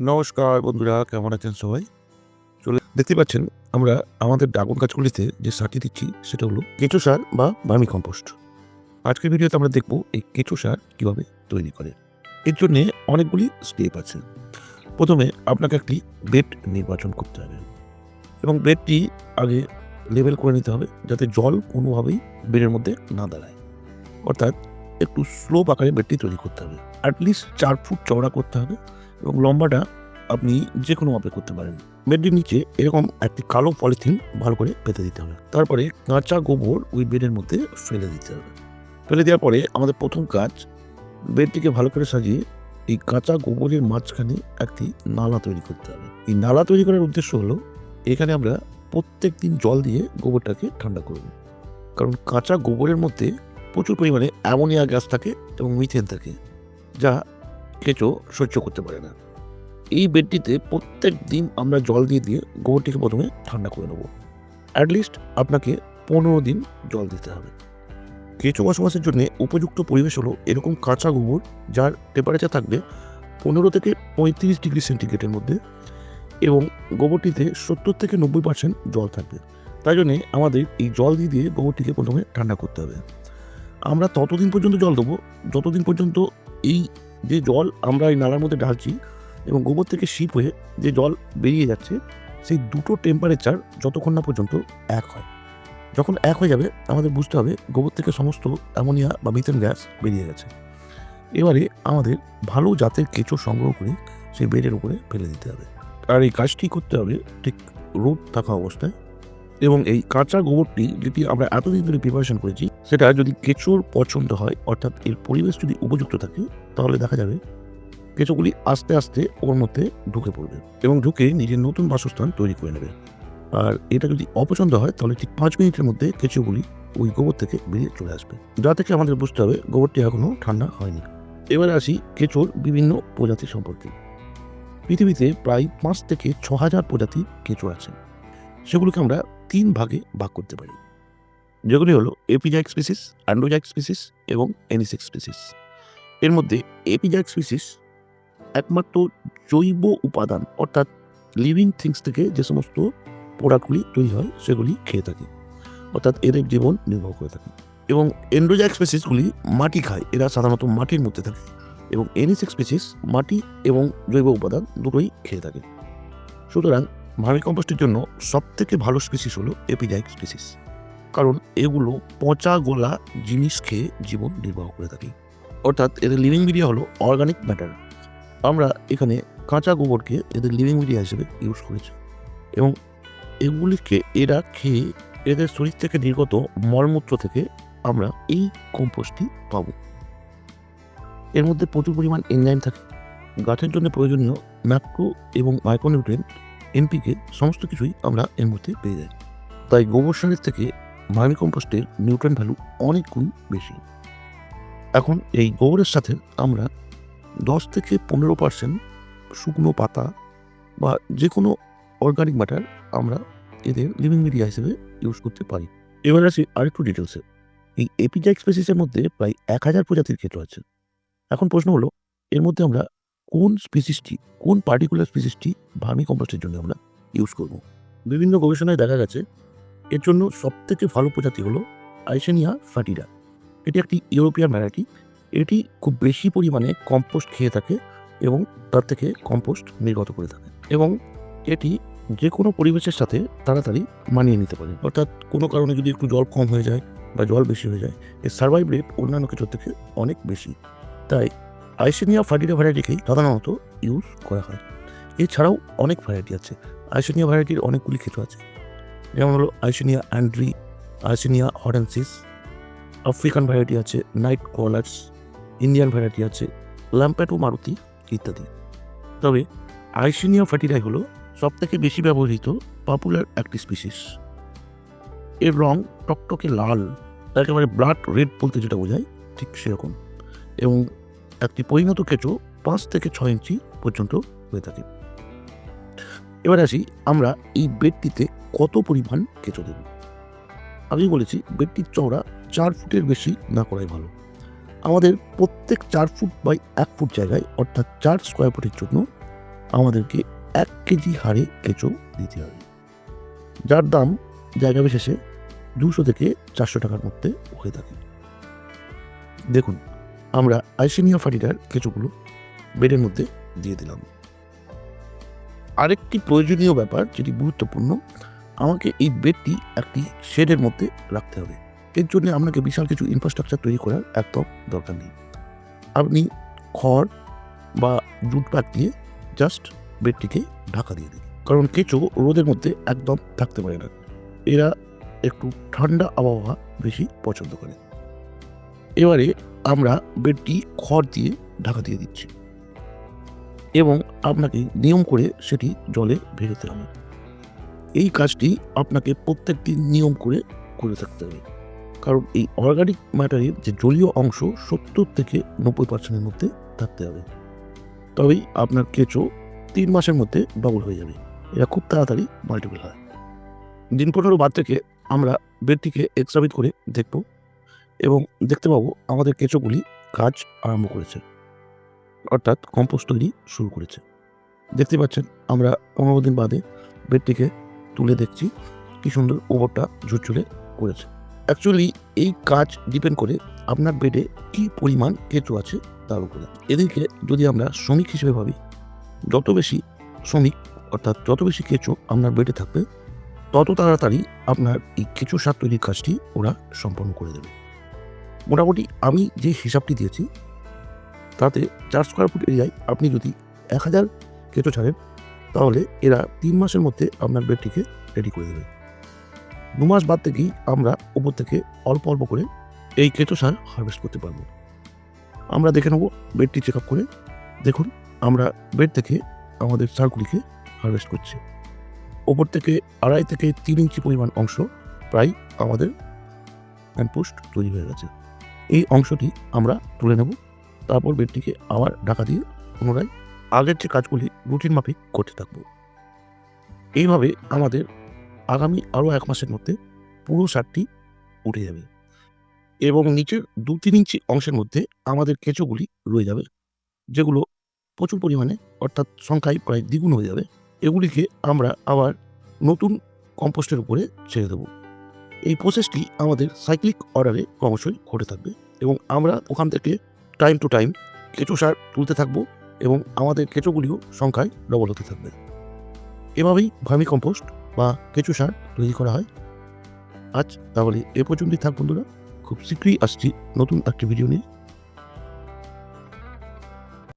নমস্কার বন্ধুরা, কেমন আছেন সবাই? চলে দেখতে পাচ্ছেন, আমরা আমাদের ড্রাগন গাছগুলিতে যে সারটি দিচ্ছি, সেটা হলো কেঁচো সার বা ভার্মি কম্পোস্ট। আজকের ভিডিওতে আমরা দেখব এই কেঁচো সার কীভাবে তৈরি করে। এর জন্যে অনেকগুলি স্টেপ আছে। প্রথমে আপনাকে একটি বেড নির্বাচন করতে হবে এবং বেডটি আগে লেভেল করে নিতে হবে যাতে জল কোনোভাবেই বেডের মধ্যে না দাঁড়ায়। অর্থাৎ একটু স্লো আকারে বেডটি তৈরি করতে হবে। অ্যাটলিস্ট চার ফুট চওড়া করতে হবে এবং লম্বাটা আপনি যে কোনো মাপে করতে পারেন। বেডটির নিচে এরকম একটি কালো পলিথিন ভালো করে পেতে দিতে হবে। তারপরে কাঁচা গোবর ওই বেডের মধ্যে ফেলে দিতে হবে। ফেলে দেওয়ার পরে আমাদের প্রথম কাজ, বেডটিকে ভালো করে সাজিয়ে এই কাঁচা গোবরের মাঝখানে একটি নালা তৈরি করতে হবে। এই নালা তৈরি করার উদ্দেশ্য হলো, এখানে আমরা প্রত্যেক দিন জল দিয়ে গোবরটাকে ঠান্ডা করব কারণ কাঁচা গোবরের মধ্যে প্রচুর পরিমাণে অ্যামোনিয়া গ্যাস থাকে এবং মিথেন থাকে। যা কেঁচো সহ্য করতে পারে না। এই বেডটিতে প্রত্যেক দিন আমরা জল দিয়ে দিয়ে গোবরটিকে প্রথমে ঠান্ডা করে নেব। অ্যাটলিস্ট আপনাকে পনেরো দিন জল দিতে হবে। কেঁচো বসবাসের জন্য উপযুক্ত পরিবেশ হলো এরকম কাঁচা গোবর যার টেম্পারেচার থাকবে পনেরো থেকে পঁয়ত্রিশ ডিগ্রি সেন্টিগ্রেডের মধ্যে এবং গোবরটিতে সত্তর থেকে নব্বই পার্সেন্ট জল থাকবে। তাই জন্যে আমাদের এই জল দিয়ে দিয়ে গোবরটিকে প্রথমে ঠান্ডা করতে হবে। আমরা ততদিন পর্যন্ত জল দেবো, যতদিন পর্যন্ত এই যে জল আমরা এই নালার মধ্যে ঢালছি এবং গোবর থেকে শিপ হয়ে যে জল বেরিয়ে যাচ্ছে, সেই দুটো টেম্পারেচার যতক্ষণ না পর্যন্ত এক হয়। যখন এক হয়ে যাবে, আমাদের বুঝতে হবে গোবর থেকে সমস্ত অ্যামোনিয়া বা মিথেন গ্যাস বেরিয়ে গেছে। এবারে আমাদের ভালো জাতের কেঁচো সংগ্রহ করে সেই বেডের উপরে ফেলে দিতে হবে। আর এই কাজটি করতে হবে ঠিক রোদ থাকা অবস্থায় এবং এই কাঁচা গোবরটি যেটি আমরা এতদিন ধরে প্রিপারেশন করেছি, সেটা যদি কেঁচোর পছন্দ হয়, অর্থাৎ এর পরিবেশ যদি উপযুক্ত থাকে, তাহলে দেখা যাবে কেঁচোগুলি আস্তে আস্তে ওর মধ্যে ঢুকে পড়বে এবং ঢুকে নিজের নতুন বাসস্থান তৈরি করে নেবে। আর এটা যদি অপছন্দ হয়, তাহলে ঠিক পাঁচ মিনিটের মধ্যে কেঁচোগুলি ওই গোবর থেকে বেরিয়ে চলে আসবে। যা থেকে আমাদের বুঝতে হবে, গোবরটি এখনও ঠান্ডা হয়নি। এবারে আসি কেঁচোর বিভিন্ন প্রজাতি সম্পর্কে। পৃথিবীতে প্রায় পাঁচ থেকে ছ হাজার প্রজাতি কেঁচো আছে। সেগুলোকে আমরা তিন ভাগে ভাগ করতে পারি। যেগুলি হলো এপিজাইক স্পিসিস অ্যান্ড্রোজাইক স্পিসিস এবং এনিসেক স্পিসিস এর মধ্যে এপিজাইক স্পিসিস একমাত্র জৈব উপাদান অর্থাৎ লিভিং থিংস থেকে যে সমস্ত প্রোডাক্টগুলি তৈরি হয়, সেগুলি খেয়ে থাকে। অর্থাৎ এদের জীবন নির্ভর করে থাকে। এবং এন্ড্রোজাইক স্পেসিসগুলি মাটি খায়। এরা সাধারণত মাটির মধ্যে থাকে এবং এনিসেক স্পেসিস মাটি এবং জৈব উপাদান দুটোই খেয়ে থাকে। সুতরাং ভার্মি কম্পোস্টের জন্য সবথেকে ভালো স্পিসিস হলো এপিজাইক স্পিসিস কারণ এগুলো পচা গোলা জিনিস খেয়ে জীবন নির্বাহ করে থাকে। অর্থাৎ এদের লিভিং মিডিয়া হলো অর্গানিক ম্যাটার আমরা এখানে কাঁচা গোবরকে এদের লিভিং মিডিয়া হিসেবে ইউজ করেছি। এবং এগুলিকে এরা খেয়ে এদের শরীর থেকে নির্গত মলমূত্র থেকে আমরা এই কম্পোস্টটি পাবো। এর মধ্যে প্রচুর পরিমাণ এনজাইম থাকে। গাছের জন্য প্রয়োজনীয় ম্যাক্রো এবং মাইক্রোনিউট্রিয়েন্ট এনপিকে সমস্ত কিছুই আমরা এর মধ্যে পেয়ে যাই। তাই গোবর সারের থেকে ভার্মি কম্পোস্টের নিউট্রেন ভ্যালু অনেক গুণ বেশি। এখন এই গোবরের সাথে আমরা দশ থেকে পনেরো পার্সেন্ট শুকনো পাতা বা যে কোনো অর্গানিক ম্যাটার আমরা এদের লিভিং মিডিয়া হিসেবে ইউজ করতে পারি। এবার আসি আরেকটু ডিটেলসে এই এপিজাইক স্পেসিসের মধ্যে প্রায় এক হাজার প্রজাতির ক্ষেত্র আছে। এখন প্রশ্ন হলো, এর মধ্যে আমরা কোন স্পিসিসটি কোন পার্টিকুলার স্পিসিসটি ভার্মি কম্পোস্টের জন্য আমরা ইউজ করব? বিভিন্ন গবেষণায় দেখা গেছে, এর জন্য সবথেকে ভালো প্রজাতি হলো আইসেনিয়া ফাটিরা এটি একটি ইউরোপিয়ান ভ্যারাইটি এটি খুব বেশি পরিমাণে কম্পোস্ট খেয়ে থাকে এবং তার থেকে কম্পোস্ট নির্গত করে থাকে এবং এটি যে কোনো পরিবেশের সাথে তাড়াতাড়ি মানিয়ে নিতে পারে। অর্থাৎ কোনো কারণে যদি একটু জল কম হয়ে যায় বা জল বেশি হয়ে যায়, এর সার্ভাইভ রেট অন্যান্য কিছুর থেকে অনেক বেশি। তাই আইসেনিয়া ফার্টিরা ভ্যারাইটিকেই সাধারণত ইউজ করা হয়। এছাড়াও অনেক ভ্যারাইটি আছে। আইসেনিয়া ভ্যারাইটির অনেকগুলি ক্ষেত্র আছে। যেমন হলো Eisenia andrei, Eisenia hortensis African variety আছে নাইট কলার্স ইন্ডিয়ান ভ্যারাইটি আছে ল্যাম্প্যাটো মারুতি ইত্যাদি। তবে আইসেনিয়া ফার্টিরাই হলো সবথেকে বেশি ব্যবহৃত পপুলার একটি স্পিসিস এর রং টকটকে লাল একেবারে ব্লাড রেড বলতে যেটা বোঝায়, ঠিক সেরকম। এবং একটি পরিণত কেঁচো পাঁচ থেকে ছয় ইঞ্চি পর্যন্ত হয়ে থাকে। এবার আসি আমরা এই বেডটিতে কত পরিমাণ কেঁচো দেব। আগেই বলেছি, বেডটির চওড়া চার ফুটের বেশি না করাই ভালো। আমাদের প্রত্যেক চার ফুট বাই এক ফুট জায়গায়, অর্থাৎ চার স্কোয়ার ফুটের জন্য আমাদেরকে এক কেজি হারে কেঁচো দিতে হবে। যার দাম জায়গা বিশেষে দুশো থেকে চারশো টাকার মধ্যে হয়ে থাকে। দেখুন আমরা আইসেনিয়া ফাটিটার কেঁচোগুলো বেডের মধ্যে দিয়ে দিলাম। আরেকটি প্রয়োজনীয় ব্যাপার যেটি গুরুত্বপূর্ণ, আমাকে এই বেডটি একটি শেডের মধ্যে রাখতে হবে। এর জন্য আপনাকে বিশাল কিছু ইনফ্রাস্ট্রাকচার তৈরি করার একদম দরকার নেই। আপনি খড় বা জুট প্যাক দিয়ে জাস্ট বেডটিকে ঢাকা দিয়ে দিন। কারণ কেঁচো রোদের মধ্যে একদম থাকতে পারে না। এরা একটু ঠান্ডা আবহাওয়া বেশি পছন্দ করে। এবারে আমরা বেডটি খড় দিয়ে ঢাকা দিয়ে দিচ্ছি এবং আপনাকে নিয়ম করে সেটি জলে ভেজাতে হবে। এই কাজটি আপনাকে প্রত্যেক দিন নিয়ম করে করে থাকতে হবে। কারণ এই অর্গানিক ম্যাটারের যে জলীয় অংশ সত্তর থেকে নব্বই পার্সেন্টের মধ্যে থাকতে হবে। তবেই আপনার কেঁচো তিন মাসের মধ্যে ডবল হয়ে যাবে। এরা খুব তাড়াতাড়ি মাল্টিপল হয়। দিন পনেরো বাদ থেকে আমরা বেডটিকে এক্সামিট করে দেখব এবং দেখতে পাবো আমাদের কেঁচোগুলি কাজ আরম্ভ করেছে। অর্থাৎ কম্পোস্ট তৈরি শুরু করেছে। দেখতে পাচ্ছেন, আমরা পনেরো দিন বাদে বেডটিকে তুলে দেখছি। কি সুন্দর ওপরটা ঝুরঝুরে করেছে। অ্যাকচুয়ালি এই কাজ ডিপেন্ড করে আপনার বেডে কি পরিমাণ কেঁচো আছে তার উপরে। এদেরকে যদি আমরা শ্রমিক হিসেবে ভাবি, যত বেশি শ্রমিক, অর্থাৎ যত বেশি কেঁচো আপনার বেডে থাকবে, তত তাড়াতাড়ি আপনার এই কেঁচো সার তৈরির কাজটি ওরা সম্পন্ন করে দেবে। মোটামুটি আমি যে হিসাবটি দিয়েছি, তাতে চার স্কোয়ার ফুট এরিয়ায় আপনি যদি এক হাজার কেঁচো ছাড়েন, তাহলে এরা তিন মাসের মধ্যে আপনার বেডটিকে রেডি করে দেবে। দু মাস বাদ থেকেই আমরা উপর থেকে অল্প অল্প করে এই কেঁচো সার হারভেস্ট করতে পারব। আমরা দেখে নেব বেডটি চেক আপ করে। দেখুন, আমরা বেড থেকে আমাদের সারগুলিকে হারভেস্ট করছি। ওপর থেকে আড়াই থেকে তিন ইঞ্চি পরিমাণ অংশ প্রায় আমাদের হ্যান্ডপোস্ট তৈরি হয়ে গেছে। এই অংশটি আমরা তুলে নেব। তারপর বেডটিকে আবার ঢাকা দিয়ে পুনরায় আগের যে কাজগুলি, রুটিন মাফিক করতে থাকব। এইভাবে আমাদের আগামী আরও এক মাসের মধ্যে পুরো সারটি উঠে যাবে এবং নিচের দু তিন ইঞ্চি অংশের মধ্যে আমাদের কেঁচোগুলি রয়ে যাবে, যেগুলো প্রচুর পরিমাণে অর্থাৎ সংখ্যায় প্রায় দ্বিগুণ হয়ে যাবে। এগুলিকে আমরা আবার নতুন কম্পোস্টের উপরে ছেড়ে দেবো। এই প্রসেসটি আমাদের সাইক্লিক অর্ডারে ক্রমশই ঘটে থাকবে এবং আমরা ওখান থেকে টাইম টু টাইম কেঁচো সার তুলতে থাকব এবং আমাদের কেঁচোগুলিও সংখ্যায় ডবল হতে থাকবে। এভাবেই ভার্মি কম্পোস্ট বা কেঁচো সার তৈরি করা হয়। আজ তাহলে এ পর্যন্তই থাক বন্ধুরা। খুব শীঘ্রই আসছি নতুন একটি ভিডিও নিয়ে।